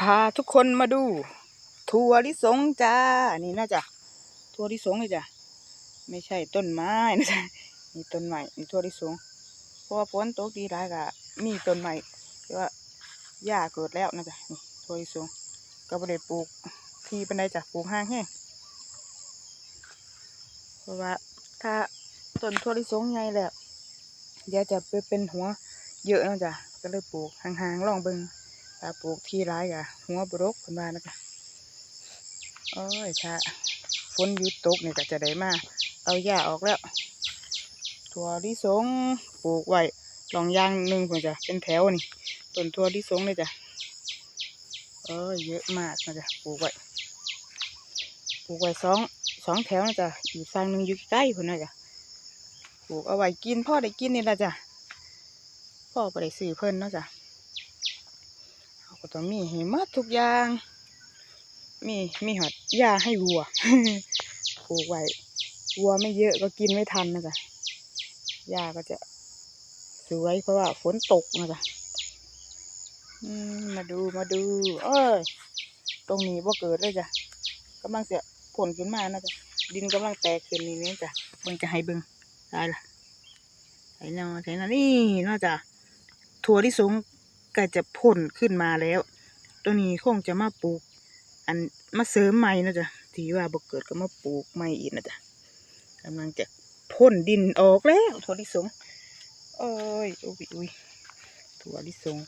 พาทุกคนมาดู ถั่วลิสงจ้า นี่น่าจะถั่วลิสงเลยจ้ะไม่ใช่ต้นไม้นะจ๊ะนี่ต้นไม้นี่ถั่วลิสงเพราะว่าฝนตกดีหลายกะมีต้นไม้ที่ว่าหญ้าเกิดแล้วนะจ๊ะนี่ถั่วลิสงก็ไม่ได้ปลูกที่ป็นไดจ้ะปลูกห้างแห้งเพราะว่าถ้าต้นถั่วลิสงใหญ่แล้วเดี๋ยวจะไปเป็นหัวเยอะนะจ๊ะก็เลยปลูกห่างๆลองเบิ่ง ถ้าปลูกที่ร้ายกะหัวบรกคนบ้านนะจ๊ะโอ้ยถ้าฝนยุดตกเนี่ยก็จะได้มา เอาหญ้าออกแล้ว ถั่วลิสงปลูกไว้ลองยางหนึ่งผมจะเป็นแถวนี่ต้นถั่วลิสงเลยจ้ะเอ้ยเยอะมากนะจ๊ะปลูกไว้ปลูกไว้สองสองแถวนะจ๊ะอีกฝั่งหนึ่งอยู่ใกล้คนนะจ๊ะปลูกเอาไว้กินพ่อได้กินนี่ละจ้ะพ่อไปได้ซื้อเพิ่นเนาะจ้ะ ก็ต้องมีให้มดทุกอย่าง มีมีหอดหญ้าให้วัวปลูกไว้วัวไม่เยอะก็กินไม่ทันนะจ๊ะหญ้าก็จะสวยเพราะว่าฝนตกนะจ๊ะมาดูมาดู เอ้ยตรงนี้ว่าเกิดเลยจ้ะกำลังเสียผลขึ้นมานะจ๊ะดินกำลังแตกขึ้นนี่นี่จ้ะเบิ่งจะให้เบิ่งได้ละไอ้นอไอ้นอนี่นอกจากถั่วที่สูง ก็จะพ่นขึ้นมาแล้ว ตัวนี้คงจะมาปลูก อันมาเสริมใหม่นะจ๊ะที่ว่าบกเกิดก็มาปลูกใหม่อีกนะจ๊ะกำลังจะพ่นดินออกแล้วถั่วลิสงโอ้ยอุ้ยอุ้ยถั่วลิสง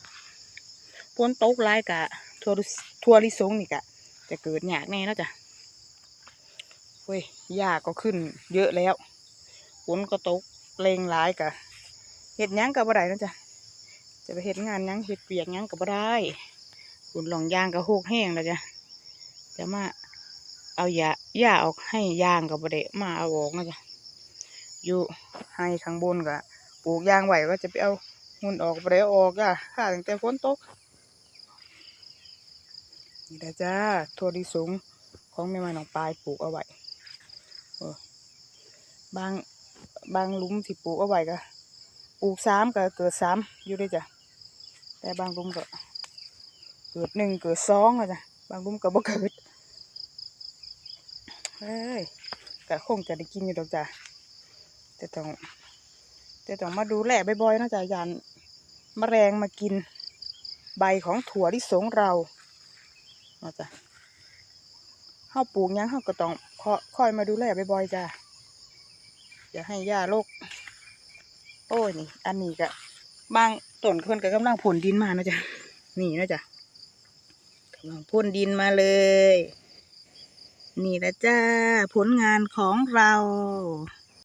พ้นตกหลายกะถั่วถั่วลิสงนี่กะ จะเกิดหยากแน่แล้วจ้ะเว้ยหญ้าก็ขึ้น เยอะแล้วฝนก็ตกเลงหลายกะเห็ดยังกับอะไรนะจ๊ะ จะไปเห็ดงานยังเห็ดเปียกยังก็บ่ได้ขุนหลองยางก็โหกแห้งแล้วจ้ะจะมาเอาหญ้าหญ้าออกให้ยางก็บ่ได้มาเอาออกนะจ๊ะอยู่ให้ข้างบนก็ปลูกยางไว้ก็จะไปเอาหุ่นออกบ่ได้เอาออกจ้ะถ้าตั้งแต่ฝนตกนี่แหละจ้าถั่วลิสูงของแม่มาหนองปลายปลูกเอาไว้บางบางลุมที่ปลูกเอาไว้ก็ปลูกสามก็เกิดสามอยู่ด้วยจ้ะ แต่บางลุมก็เกิดหนึ่งเกิดสองอะจ้ะบางลุมก็บ่เกิดเฮ้ยก็คงจะได้กินอยู่ดอกจ้ะแต่ต้องแต่ต้องมาดูแลบ่อยๆนะจ๊ะยานมแมลงมากินใบของถั่วลิสงเรานาะจ้ะเฮาปลูกยังเฮาก็ต้องคอยคอยมาดูแลบ่อยๆจ้ะอย่าให้หญ้าโรคโอ้ยนี่ อันนี้ก็ บางต้นคนก็กำลังผลดินมานะจ๊ะนี่นะจ๊ะกำลังพ่นดินมาเลย นี่แหละจ้าผลงานของเรา